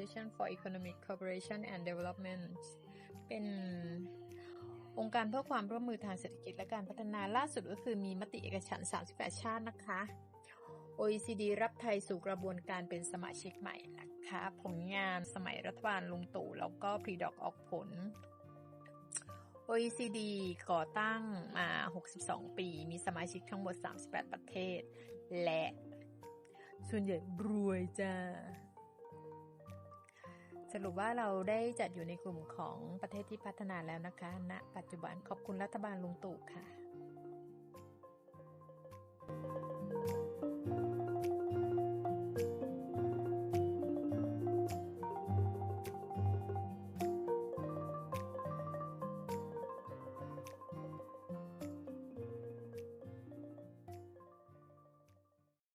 Organization for Economic Cooperation and Development เป็นองค์การเพื่อความร่วมมือทางเศรษฐกิจและการพัฒนาล่าสุดก็คือมีมติเอกฉันท์38 ชาตินะคะ OECD รับไทยสู่กระบวนการเป็นสมาชิกใหม่นะคะ ผลงานสมัยรัฐบาลลุงตู่แล้วก็พรีดอกออกผล OECD ก่อตั้งมา 62 ปี มีสมาชิกทั้งหมด 38 ประเทศ และส่วนใหญ่รวยจ้า สรุปว่าเราได้จัดอยู่ในกลุ่มของประเทศที่พัฒนาแล้วนะคะณปัจจุบันขอบคุณรัฐบาลลุงตู่ค่ะ